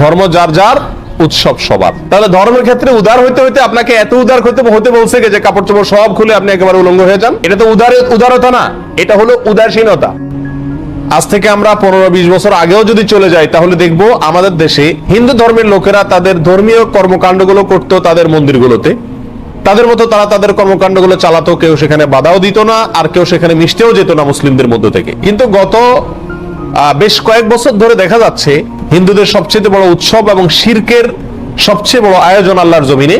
ধর্ম যার যার উৎসব সবার। তাহলে ধর্মের ক্ষেত্রে উদার হইতে হইতে আপনাকে এত উদার হইতে হতে বলছে যে কাপড় চোপড় সব খুলে আপনি একেবারে উলঙ্গ হয়ে যান? এটা তো উদার উদারতা না, এটা হলো উদাসীনতা। আজ থেকে আমরা পনেরো বিশ বছর আগেও যদি চলে যাই, তাহলে দেখব আমাদের দেশে হিন্দু ধর্মের লোকেরা তাদের ধর্মীয় কর্মকাণ্ডগুলো করত তাদের মন্দিরগুলোতে। তাদের মতো তারা তাদের কর্মকাণ্ডগুলো চালাতো, কেউ সেখানে বাধাও দিত না, আর কেউ সেখানে মিশতেও যেত না মুসলিমদের মধ্য থেকে। কিন্তু গত বেশ কয়েক বছর ধরে দেখা যাচ্ছে হিন্দুদের সবচেয়ে বড় উৎসব এবং শির্কের সবচেয়ে বড় আয়োজন আল্লাহর জমিনে,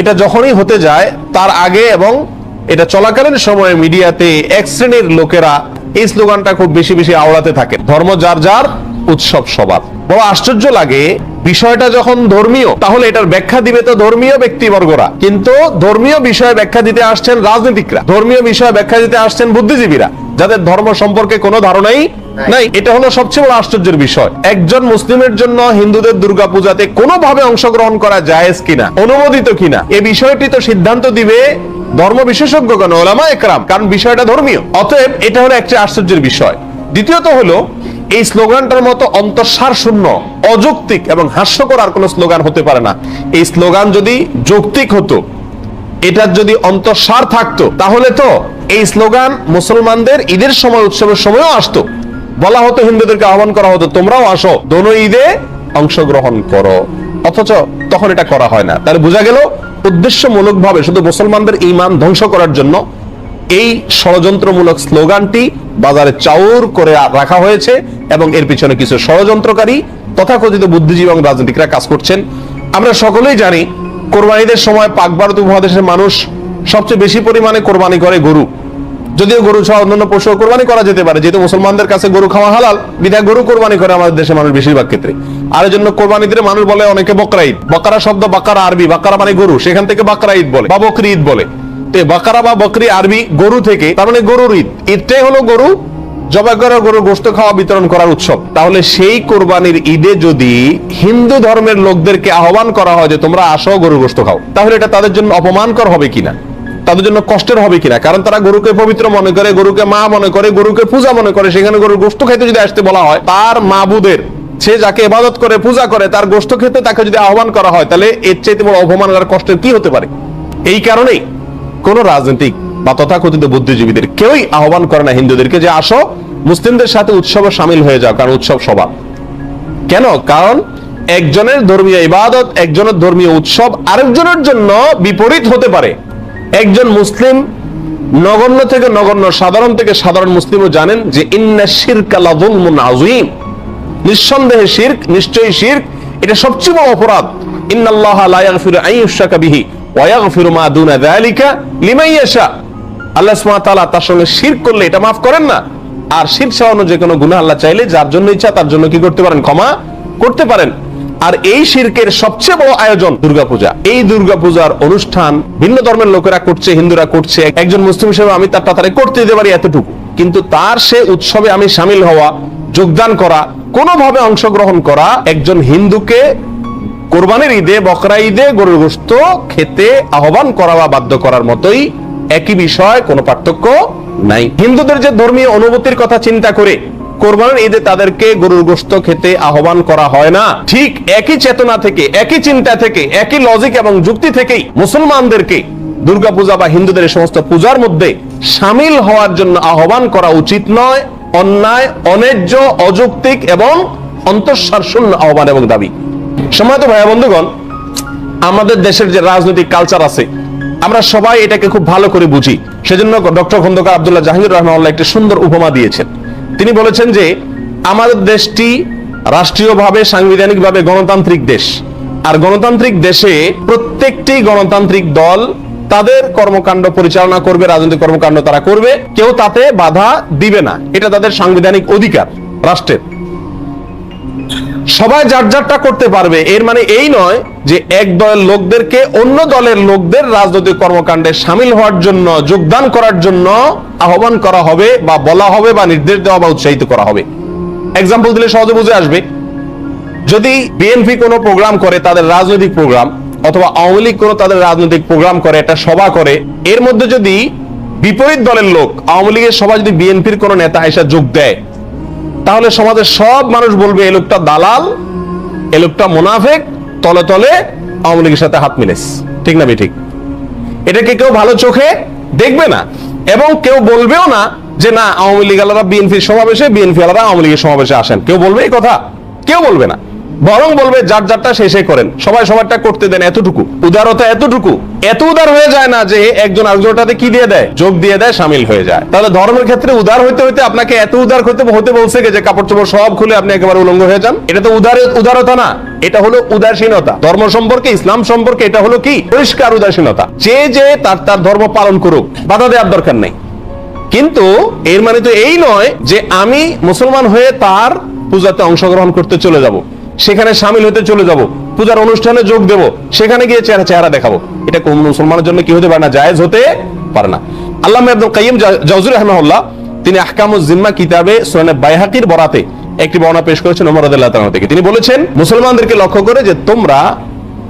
এটা যখনই হতে যায়, তার আগে এবং এটা চলাকালীন সময়ে মিডিয়াতে এক শ্রেণির লোকেরা এই স্লোগানটা খুব বেশি বেশি আওড়াতে থাকে। ধর্ম যার যার উৎসব সবার বড় আশ্চর্য লাগে বিষয়টা যখন ধর্মীয় তাহলে এটার ব্যাখ্যা দিবে তো ধর্মীয় ব্যক্তিবর্গরা। কিন্তু ধর্মীয় বিষয়ে ব্যাখ্যা দিতে আসছেন রাজনীতিকরা। ধর্মীয় বিষয়ে ব্যাখ্যা দিতে আসছেন বুদ্ধিজীবীরা যাদের ধর্ম সম্পর্কে কোনো ধারণাই নাই। এটা হলো সবচেয়ে বড় আশ্চর্যের বিষয়। একজন মুসলিমের জন্য হিন্দুদের দুর্গাপূজাতে কোনোভাবে অংশগ্রহণ করা জায়েজ কিনা অনুমোদিত কিনা এ বিষয়টি তো সিদ্ধান্ত দিবে ধর্ম বিশেষজ্ঞগণ ওলামা একরাম কারণ বিষয়টা ধর্মীয়। অতএব এটা হলো একটা আশ্চর্যের বিষয়। দ্বিতীয়ত হলো এই স্লোগানটার মতো অন্তঃসার শূন্য, অযৌক্তিক এবং হাস্যকর আর কোনো স্লোগান হতে পারে না। এই স্লোগান যদি যৌক্তিক হতো, এটার যদি অন্তঃসার থাকতো, তাহলে তো এই স্লোগান মুসলমানদের ঈদের সময়, উৎসবের সময়ও আসতো। বলা হতো, হিন্দুদেরকে আহ্বান করা হতো, তোমরাও আসো, দোনো ঈদে অংশগ্রহণ করো। অথচ তখন এটা করা হয় না। তাহলে বোঝা গেল উদ্দেশ্যমূলক ভাবে শুধু মুসলমানদের ইমান ধ্বংস করার জন্য এই ষড়যন্ত্রমূলক স্লোগানটি বাজারে চাউর করে রাখা হয়েছে এবং এর পিছনে কিছু ষড়যন্ত্রকারী, তথাকথিত বুদ্ধিজীবী এবং রাজনীতিকরা কাজ করছেন। আমরা সকলেই জানি, কোরবানিদের সময় পাক ভারত উপমহাদেশের মানুষ সবচেয়ে বেশি পরিমাণে কোরবানি করে গরু। যদিও গরু ছাড়া অন্যান্য পশু কোরবানি করা যেতে পারে, যেহেতু মুসলমানদের কাছে গরু খাওয়া হালাল, বিধায় গরু কোরবানি করে আমাদের দেশের মানুষ বেশিরভাগ ক্ষেত্রে। আর জন্য কোরবানি দিলে মানুষ বলে অনেকে বকরা ঈদ। বকরা শব্দ বাকারা আরবি, বাকারা মানে গরু, সেখান থেকে বাকরা ঈদ বলে, বা বকরি ঈদ বলে। বাকারা বা বকরি আরবি গরু থেকে, তার মানে গরুর ঈদ। ঈদটাই হলো গরু জবাই করা গরুর গোস্ত খাওয়া, বিতরণ করার উৎসব। তাহলে সেই কোরবানির ঈদে যদি হিন্দু ধর্মের লোকদেরকে আহ্বান করা হয় যে, তোমরা আসো, গরুর গোস্ত খাও। তাহলে এটা তাদের জন্য অপমানকর হবে কিনা? তাদের জন্য কষ্টের হবে কিনা? কারণ তারা গরুকে পবিত্র মনে করে, গরুকে মা মনে করে, গরুকে পূজা মনে করে। সেখানে গরুর গোস্ত খাইতে যদি আসতে বলা হয়, তার মাবুদের সে যাকে ইবাদত করে, পূজা করে, তার গোস্ত খেতে তাকে যদি আহ্বান করা হয়, তাহলে এর চাইতে বড় অপমান আর কষ্টের কি হতে পারে? এই কারণেই কোন রাজনৈতিক বা তথাকথিত বুদ্ধিজীবীদের কেউই আহ্বান করে না হিন্দুদেরকে যে আসো, মুসলিমদের সাথে উৎসবে সামিল হয়ে যাও, কারণ উৎসব সবার। কেন? কারণ একজনের ধর্মীয় ইবাদত, একজনের ধর্মীয় উৎসব আরেকজনের জন্য বিপরীত হতে পারে। একজন মুসলিম নগণ্য থেকে নগণ্য, সাধারণ থেকে সাধারণ মুসলিমও জানেন যে ইন্না শিরকা লাযুলমুন আযীম। নিঃসন্দেহে শিরক, নিশ্চয়ই শিরক, এটা সবচেয়ে বড় অপরাধ। ইন্নাল্লাহ লা ইয়াগফিরু আন বিহি। ওয়া ইয়াগফিরু মা দুনা যালিকা লিমান ইয়াশা। আল্লাহ সুবহানাহু তাআলা তার সঙ্গে শিরক করলে এটা মাফ করেন না। আর শিরক ছাড়ানো যে কোনো গুনাহ আল্লাহ চাইলে যার জন্য ইচ্ছা তার জন্য কি করতে পারেন? ক্ষমা করতে পারেন। আর এই শিরকের সবচেয়ে বড় আয়োজন দুর্গাপূজা। এই দুর্গাপূজার অনুষ্ঠান ভিন্ন ধর্মের লোকেরা করছে, হিন্দুরা করছে। একজন মুসলিম হিসেবে আমি তার তাড়াতাড়ি করতে দিতে পারি এতটুকু। কিন্তু তার সে উৎসবে আমি সামিল হওয়া, যোগদান করা, কোনোভাবে অংশগ্রহণ করা একজন হিন্দুকে কোরবানির ঈদে, বকরা ঈদে গরুর গোস্ত খেতে আহ্বান করা বা বাধ্য করার মতোই একই বিষয়, কোনো পার্থক্য নাই। হিন্দুদের যে ধর্মীয় অনুভূতির কথা চিন্তা করে কোরবানের ঈদে তাদেরকে গরুর গোস্ত খেতে আহ্বান করা হয় না। ঠিক একই চেতনা থেকে, একই চিন্তা থেকে, একই লজিক এবং যুক্তি থেকেই মুসলমানদেরকে দুর্গাপূজা বা হিন্দুদের সমস্ত পূজার মধ্যে সামিল হওয়ার জন্য আহ্বান করা উচিত নয়, অন্যায়, অন্যায্য, অযৌক্তিক এবং অন্তঃসার শূন্য আহ্বান এবং দাবি। সময়ত ভাইয়া বন্ধুগণ, আমাদের দেশের যে রাজনৈতিক কালচার আছে, আমরা সবাই এটাকে খুব ভালো করে বুঝি। সেজন্য ডক্টর খন্দকার আব্দুল্লাহ জাহাঙ্গীর রহমাল্লাহ একটি সুন্দর উপমা দিয়েছেন। তিনি বলেছেন যে, আমাদের দেশটি রাষ্ট্রীয়ভাবে, সাংবিধানিকভাবে গণতান্ত্রিক দেশ। আর গণতান্ত্রিক দেশে প্রত্যেকটি গণতান্ত্রিক দল তাদের কর্মকাণ্ড পরিচালনা করবে, রাজনৈতিক কর্মকাণ্ড তারা করবে। কেউ তাতে বাধা দিবে না। এটা তাদের সাংবিধানিক অধিকার রাষ্ট্রের। সবাই যার যারটা করতে পারবে, এর মানে এই নয় যে এক দলের লোকদেরকে অন্য দলের লোকদের রাজনৈতিক কর্মকাণ্ডে সামিল হওয়ার জন্য, যোগদান করার জন্য আহ্বান করা হবে বা বলা হবে বা নির্দেশ দেওয়া বা উৎসাহিত করা হবে। এক্সাম্পল দিলে সহজে বুঝে আসবে। যদি বিএনপি কোনো প্রোগ্রাম করে, তাদের রাজনৈতিক প্রোগ্রাম অথবা আওয়ামী লীগ কোনো তাদের রাজনৈতিক প্রোগ্রাম করে, একটা সভা করে, এর মধ্যে যদি বিপরীত দলের লোক, আওয়ামী লীগের সভা যদি বিএনপির কোনো নেতা এসে যোগ দেয় তাহলে সমাজের সব মানুষ বলবে এই লোকটা দালাল, এ লোকটা মোনাফেক, তলে তলে আওয়ামী লীগের সাথে হাত মিলেস ঠিক না ঠিক এটাকে কেউ ভালো চোখে দেখবে না? এবং কেউ বলবেও না যে, না, আওয়ামী লীগ আলাদা, বিএনপির সমাবেশে, বিএনপি আলাদা, আওয়ামী লীগের সমাবেশে আসেন। কেউ বলবে এই কথা? কেউ বলবে না। বরং বলবে, যার যারটা শেষে করেন। সবাই সবারটা করতে দেন এতটুকু। উদারতা এতটুকু। এত উদার হয়ে যায় না যে একজন আরেকজনটাতে কি দিয়ে দেয়? যোগ দিয়ে দেয়, সামিল হয়ে যায়। তাহলে ধর্মের ক্ষেত্রে উদার হইতে হইতে আপনাকে এত উদার হইতে হতে বলছে যে কাপড় চোপড় সব খুলে আপনি একেবারে উলঙ্গ হয়ে যান? এটা তো উদার, উদারতা না। এটা হলো উদাসীনতা। ধর্ম সম্পর্কে, ইসলাম সম্পর্কে এটা হলো কি? পরিষ্কার উদাসীনতা। যে যে তার তার ধর্ম পালন করুক, বাধা দেওয়ার দরকার নেই। কিন্তু এর মানে তো এই নয় যে আমি মুসলমান হয়ে তার পূজাতে অংশগ্রহণ করতে চলে যাব। সেখানে সামিল হতে চলে যাব। পূজার অনুষ্ঠানে যোগ দেব। সেখানে গিয়ে চেহারা চেহারা দেখাবো। এটা কোন মুসলমানের জন্য কি হতে পারে না? জায়েজ হতে পারে না। আল্লাহ আব্দুল কাইম জাউজুর রহমাহুল্লাহ, তিনি আহকামুজ জিম্মা কিতাবে সুরানে বাইহাকির বরাতে একটি বর্ণনা পেশ করেছেন ওমর তাআলা থেকে। তিনি বলেছেন, মুসলমানদেরকে লক্ষ্য করে যে তোমরা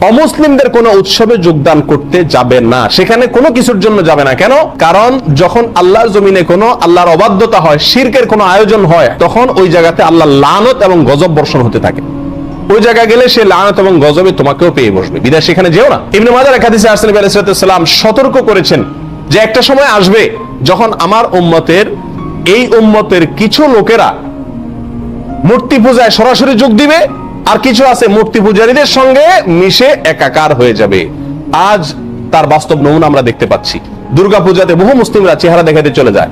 অমুসলিমদের কোন উৎসবে যোগদান করতে যাবে না। সেখানে কোনো কিছুর জন্য যাবে না। কেন? কারণ যখন আল্লাহর জমিনে কোনো আল্লাহর অবাধ্যতা হয়, শিরকের কোনো আয়োজন হয়, তখন ওই জায়গাতে আল্লাহ লানত এবং গজব বর্ষণ হতে থাকে। ওই জায়গায় গেলে সে লানত এবং গজবে তোমাকেও পেয়ে বসবে। বিদায়, সেখানে যেও না। ইবনে মাজার একাদিসে আসলাম আলাইসালাম সতর্ক করেছেন যে একটা সময় আসবে যখন আমার উম্মতের, এই উম্মতের কিছু লোকেরা মূর্তি পূজায় সরাসরি যোগ দিবে আর কিছু আছে মূর্তি পূজারীদের সঙ্গে মিশে একাকার হয়ে যাবে। আজ তার বাস্তব নমুনা আমরা দেখতে পাচ্ছি। দুর্গা পূজাতে বহু মুসলিমরা চেহারা দেখাতে চলে যায়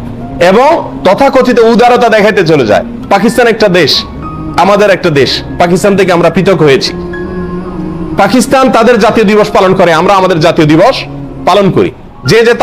এবং তথাকথিত উদারতা দেখাতে চলে যায়। পাকিস্তান একটা দেশ আমাদের একটা দেশ, পাকিস্তান থেকে আমরা পৃথক হয়েছি। পাকিস্তান তাদের জাতীয় দিবস পালন করে, আমরা আমাদের জাতীয় দিবস পালন করি। যে যে